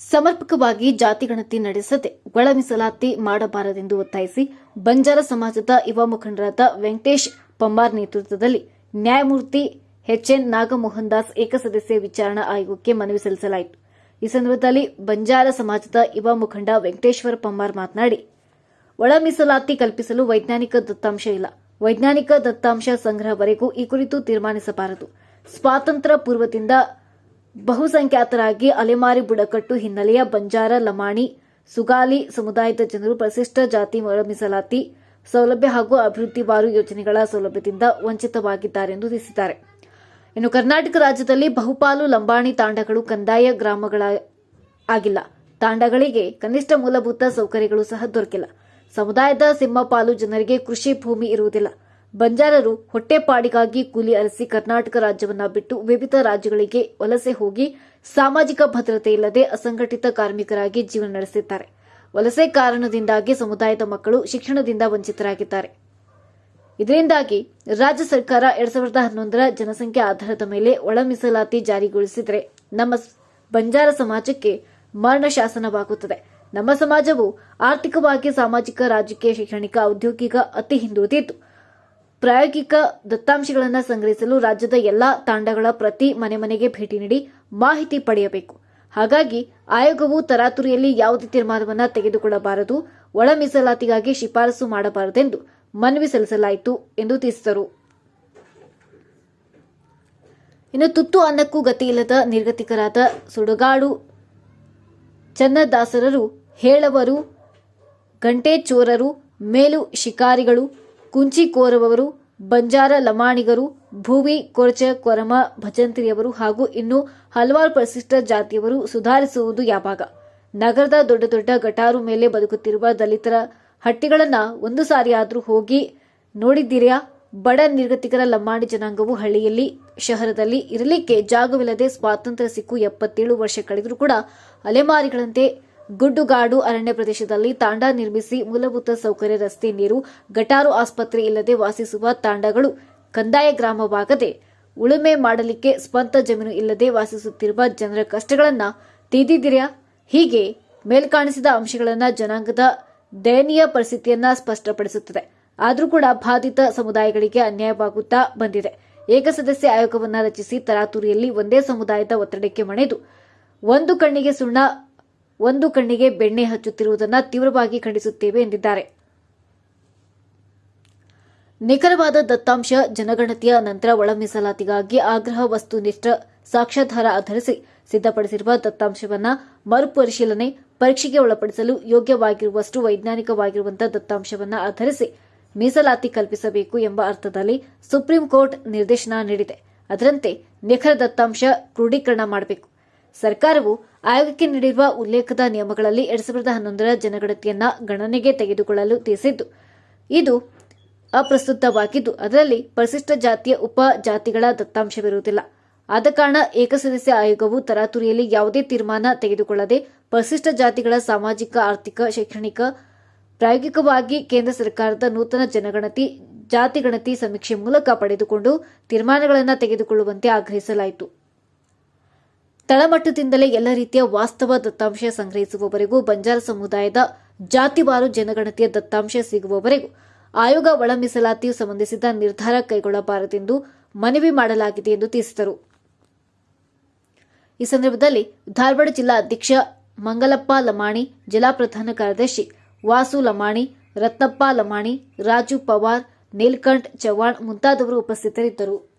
ಸಮರ್ಪಕವಾಗಿ ಜಾತಿಗಣತಿ ನಡೆಸದೆ ಒಳ ಮೀಸಲಾತಿ ಮಾಡಬಾರದೆಂದು ಒತ್ತಾಯಿಸಿ ಬಂಜಾರ ಸಮಾಜದ ಯುವ ಮುಖಂಡರಾದ ವೆಂಕಟೇಶ್ ಪಮ್ಮಾರ್ ನೇತೃತ್ವದಲ್ಲಿ ನ್ಯಾಯಮೂರ್ತಿ ಎಚ್ಎನ್ ನಾಗಮೋಹನ್ ದಾಸ್ ಏಕಸದಸ್ಯ ವಿಚಾರಣಾ ಆಯೋಗಕ್ಕೆ ಮನವಿ ಸಲ್ಲಿಸಲಾಯಿತು. ಈ ಸಂದರ್ಭದಲ್ಲಿ ಬಂಜಾರ ಸಮಾಜದ ಯುವ ಮುಖಂಡ ವೆಂಕಟೇಶ್ವರ ಪಮ್ಮಾರ್ ಮಾತನಾಡಿ, ಒಳ ಮೀಸಲಾತಿ ಕಲ್ಪಿಸಲು ವೈಜ್ಞಾನಿಕ ದತ್ತಾಂಶ ಇಲ್ಲ. ವೈಜ್ಞಾನಿಕ ದತ್ತಾಂಶ ಸಂಗ್ರಹವರೆಗೂ ಈ ಕುರಿತು ತೀರ್ಮಾನಿಸಬಾರದು. ಸ್ವಾತಂತ್ರ್ಯ ಪೂರ್ವದಿಂದ ಬಹುಸಂಖ್ಯಾತರಾಗಿ ಅಲೆಮಾರಿ ಬುಡಕಟ್ಟು ಹಿನ್ನೆಲೆಯ ಬಂಜಾರ, ಲಮಾಣಿ, ಸುಗಾಲಿ ಸಮುದಾಯದ ಜನರು ಪರಿಶಿಷ್ಟ ಜಾತಿ ಮೀಸಲಾತಿ ಸೌಲಭ್ಯ ಹಾಗೂ ಅಭಿವೃದ್ಧಿ ಬಾರು ಯೋಜನೆಗಳ ಸೌಲಭ್ಯದಿಂದ ವಂಚಿತವಾಗಿದ್ದಾರೆಂದು ತಿಳಿಸಿದ್ದಾರೆ. ಇನ್ನು ಕರ್ನಾಟಕ ರಾಜ್ಯದಲ್ಲಿ ಬಹುಪಾಲು ಲಂಬಾಣಿ ತಾಂಡಗಳು ಕಂದಾಯ ಗ್ರಾಮಗಳ ಆಗಿಲ್ಲ. ತಾಂಡಗಳಿಗೆ ಕನಿಷ್ಠ ಮೂಲಭೂತ ಸೌಕರ್ಯಗಳು ಸಹ ದೊರಕಿಲ್ಲ. ಸಮುದಾಯದ ಸಿಂಹಪಾಲು ಜನರಿಗೆ ಕೃಷಿ ಭೂಮಿ ಇರುವುದಿಲ್ಲ. ಬಂಜಾರರು ಹೊಟ್ಟೆಪಾಡಿಗಾಗಿ ಕೂಲಿ ಅರಸಿ ಕರ್ನಾಟಕ ರಾಜ್ಯವನ್ನ ಬಿಟ್ಟು ವಿವಿಧ ರಾಜ್ಯಗಳಿಗೆ ವಲಸೆ ಹೋಗಿ ಸಾಮಾಜಿಕ ಭದ್ರತೆ ಇಲ್ಲದೆ ಅಸಂಘಟಿತ ಕಾರ್ಮಿಕರಾಗಿ ಜೀವನ ನಡೆಸಿದ್ದಾರೆ ವಲಸೆ ಕಾರಣದಿಂದಾಗಿ ಸಮುದಾಯದ ಮಕ್ಕಳು ಶಿಕ್ಷಣದಿಂದ ವಂಚಿತರಾಗಿದ್ದಾರೆ. ಇದರಿಂದಾಗಿ ರಾಜ್ಯ ಸರ್ಕಾರ ಎರಡ್ ಸಾವಿರದ ಹನ್ನೊಂದರ ಜನಸಂಖ್ಯೆ ಆಧಾರದ ಮೇಲೆ ಒಳ ಮೀಸಲಾತಿ ಜಾರಿಗೊಳಿಸಿದರೆ ನಮ್ಮ ಬಂಜಾರ ಸಮಾಜಕ್ಕೆ ಮರಣ ಶಾಸನವಾಗುತ್ತದೆ. ನಮ್ಮ ಸಮಾಜವು ಆರ್ಥಿಕವಾಗಿ ಸಾಮಾಜಿಕ ರಾಜಕೀಯ ಶೈಕ್ಷಣಿಕ ಔದ್ಯೋಗಿಕ ಅತಿ ಹಿಂದುಳಿದಿದ್ದು ಪ್ರಾಯೋಗಿಕ ದತ್ತಾಂಶಗಳನ್ನು ಸಂಗ್ರಹಿಸಲು ರಾಜ್ಯದ ಎಲ್ಲಾ ತಾಂಡಗಳ ಪ್ರತಿ ಮನೆ ಮನೆಗೆ ಭೇಟಿ ನೀಡಿ ಮಾಹಿತಿ ಪಡೆಯಬೇಕು. ಹಾಗಾಗಿ ಆಯೋಗವು ತರಾತುರಿಯಲ್ಲಿ ಯಾವುದೇ ತೀರ್ಮಾನವನ್ನು ತೆಗೆದುಕೊಳ್ಳಬಾರದು. ಒಳ ಮೀಸಲಾತಿಗಾಗಿ ಶಿಫಾರಸು ಮಾಡಬಾರದೆಂದು ಮನವಿ ಸಲ್ಲಿಸಲಾಯಿತು ಎಂದು ತಿಳಿಸಿದರು. ಇನ್ನು ತುತ್ತು ಅನ್ನಕ್ಕೂ ಗತಿಯಿಲ್ಲದ ನಿರ್ಗತಿಕರಾದ ಸುಡುಗಾಡು ಚನ್ನದಾಸರರು, ಹೇಳವರು, ಗಂಟೆಚೋರರು, ಮೇಲು ಶಿಕಾರಿಗಳು ಕುಂಚಿಕೋರವರು ಬಂಜಾರ ಲಮಾಣಿಗರು ಭೂವಿ ಕೊರಚ ಕೊರಮ ಭಜಂತ್ರಿಯವರು ಹಾಗೂ ಇನ್ನು ಹಲವಾರು ಪರಿಶಿಷ್ಟ ಜಾತಿಯವರು ಸುಧಾರಿಸುವುದು ಯಾವಾಗ? ನಗರದ ದೊಡ್ಡ ದೊಡ್ಡ ಗಟಾರು ಮೇಲೆ ಬದುಕುತ್ತಿರುವ ದಲಿತರ ಹಟ್ಟಿಗಳನ್ನ ಒಂದು ಸಾರಿಯಾದರೂ ಹೋಗಿ ನೋಡಿದ್ದೀರಾ? ಬಡ ನಿರ್ಗತಿಕರ ಲಂಬಾಣಿ ಜನಾಂಗವು ಹಳ್ಳಿಯಲ್ಲಿ, ಶಹರದಲ್ಲಿ ಇರಲಿಕ್ಕೆ ಜಾಗವಿಲ್ಲದೆ ಸ್ವಾತಂತ್ರ್ಯ ಸಿಕ್ಕು ಎಪ್ಪತ್ತೇಳು ವರ್ಷ ಕಳೆದರೂ ಕೂಡ ಅಲೆಮಾರಿಗಳಂತೆ ಗುಡ್ಡುಗಾಡು ಅರಣ್ಯ ಪ್ರದೇಶದಲ್ಲಿ ತಾಂಡ ನಿರ್ಮಿಸಿ ಮೂಲಭೂತ ಸೌಕರ್ಯ, ರಸ್ತೆ, ನೀರು, ಗಟಾರು ಆಸ್ಪತ್ರೆ ಇಲ್ಲದೆ ವಾಸಿಸುವ ತಾಂಡಗಳು ಕಂದಾಯ ಗ್ರಾಮವಾಗದೆ ಉಳುಮೆ ಮಾಡಲಿಕ್ಕೆ ಸ್ವಂತ ಜಮೀನು ಇಲ್ಲದೆ ವಾಸಿಸುತ್ತಿರುವ ಜನರ ಕಷ್ಟಗಳನ್ನು ತಿಳಿದಿದ್ದೀರಾ ಹೀಗೆ ಮೇಲ್ಕಾಣಿಸಿದ ಅಂಶಗಳನ್ನು ಜನಾಂಗದ ದಯನೀಯ ಪರಿಸ್ಥಿತಿಯನ್ನ ಸ್ಪಷ್ಟಪಡಿಸುತ್ತದೆ. ಆದರೂ ಕೂಡ ಬಾಧಿತ ಸಮುದಾಯಗಳಿಗೆ ಅನ್ಯಾಯವಾಗುತ್ತಾ ಬಂದಿದೆ. ಏಕಸದಸ್ಯ ಆಯೋಗವನ್ನು ರಚಿಸಿ ತರಾತುರಿಯಲ್ಲಿ ಒಂದೇ ಸಮುದಾಯದ ಒತ್ತಡಕ್ಕೆ ಮಣಿದು ಒಂದು ಕಣ್ಣಿಗೆ ಸುಣ್ಣ ಒಂದು ಕಣ್ಣಿಗೆ ಬೆಣ್ಣೆ ಹಚ್ಚುತ್ತಿರುವುದನ್ನು ತೀವ್ರವಾಗಿ ಖಂಡಿಸುತ್ತೇವೆ ಎಂದಿದ್ದಾರೆ. ನಿಖರವಾದ ದತ್ತಾಂಶ ಜನಗಣತಿಯ ನಂತರ ಒಳಮೀಸಲಾತಿಗಾಗಿ ಆಗ್ರಹ ಆಗ್ರಹ ವಸ್ತುನಿಷ್ಠ ಸಾಕ್ಷ್ಯಾಧಾರ ಆಧರಿಸಿ ಸಿದ್ಧಪಡಿಸಿರುವ ದತ್ತಾಂಶವನ್ನು ಮರುಪರಿಶೀಲನೆ, ಪರೀಕ್ಷೆಗೆ ಒಳಪಡಿಸಲು ಯೋಗ್ಯವಾಗಿರುವಷ್ಟು ವೈಜ್ಞಾನಿಕವಾಗಿರುವಂತಹ ದತ್ತಾಂಶವನ್ನು ಆಧರಿಸಿ ಮೀಸಲಾತಿ ಕಲ್ಪಿಸಬೇಕು ಎಂಬ ಅರ್ಥದಲ್ಲಿ ಸುಪ್ರೀಂ ಕೋರ್ಟ್ ನಿರ್ದೇಶನ ನೀಡಿದೆ. ಅದರಂತೆ ನಿಖರ ದತ್ತಾಂಶ ಕ್ರೋಢೀಕರಣ ಮಾಡಬೇಕು. ಸರ್ಕಾರವು ಆಯೋಗಕ್ಕೆ ನೀಡಿರುವ ಉಲ್ಲೇಖದ ನಿಯಮಗಳಲ್ಲಿ ಎರಡ್ ಸಾವಿರದ ಹನ್ನೊಂದರ ಜನಗಣತಿಯನ್ನ ಗಣನೆಗೆ ತೆಗೆದುಕೊಳ್ಳಲು ತಿಳಿಸಿದ್ದು, ಇದು ಅಪ್ರಸ್ತುತವಾಗಿದ್ದು, ಅದರಲ್ಲಿ ಪರಿಶಿಷ್ಟ ಜಾತಿಯ ಉಪ ಜಾತಿಗಳ ದತ್ತಾಂಶವಿರುವುದಿಲ್ಲ. ಆದ ಕಾರಣ ಏಕಸದಸ್ಯ ಆಯೋಗವು ತರಾತುರಿಯಲ್ಲಿ ಯಾವುದೇ ತೀರ್ಮಾನ ತೆಗೆದುಕೊಳ್ಳದೆ ಪರಿಶಿಷ್ಟ ಜಾತಿಗಳ ಸಾಮಾಜಿಕ, ಆರ್ಥಿಕ, ಶೈಕ್ಷಣಿಕ, ಪ್ರಾಯೋಗಿಕವಾಗಿ ಕೇಂದ್ರ ಸರ್ಕಾರದ ನೂತನ ಜನಗಣತಿ ಜಾತಿಗಣತಿ ಸಮೀಕ್ಷೆ ಮೂಲಕ ಪಡೆದುಕೊಂಡು ತೀರ್ಮಾನಗಳನ್ನು ತೆಗೆದುಕೊಳ್ಳುವಂತೆ ಆಗ್ರಹಿಸಲಾಯಿತು. ತಳಮಟ್ಟದಿಂದಲೇ ಎಲ್ಲ ರೀತಿಯ ವಾಸ್ತವ ದತ್ತಾಂಶ ಸಂಗ್ರಹಿಸುವವರೆಗೂ ಬಂಜಾರ ಸಮುದಾಯದ ಜಾತಿವಾರು ಜನಗಣತಿಯ ದತ್ತಾಂಶ ಸಿಗುವವರೆಗೂ ಆಯೋಗ ಒಳ ಮೀಸಲಾತಿಯು ಸಂಬಂಧಿಸಿದ ನಿರ್ಧಾರ ಕೈಗೊಳ್ಳಬಾರದೆಂದು ಮನವಿ ಮಾಡಲಾಗಿದೆ ಎಂದು ತಿಳಿಸಿದರು. ಈ ಸಂದರ್ಭದಲ್ಲಿ ಧಾರವಾಡ ಜಿಲ್ಲಾ ಅಧ್ಯಕ್ಷ ಮಂಗಲಪ್ಪ ಲಮಾಣಿ, ಜಿಲ್ಲಾ ಪ್ರಧಾನ ಕಾರ್ಯದರ್ಶಿ ವಾಸು ಲಮಾಣಿ, ರತ್ನಪ್ಪ ಲಮಾಣಿ, ರಾಜು ಪವಾರ್, ನೀಲ್ಕಂಠ್ ಚವ್ಹಾಣ್ ಮುಂತಾದವರು ಉಪಸ್ಥಿತರಿದ್ದರು.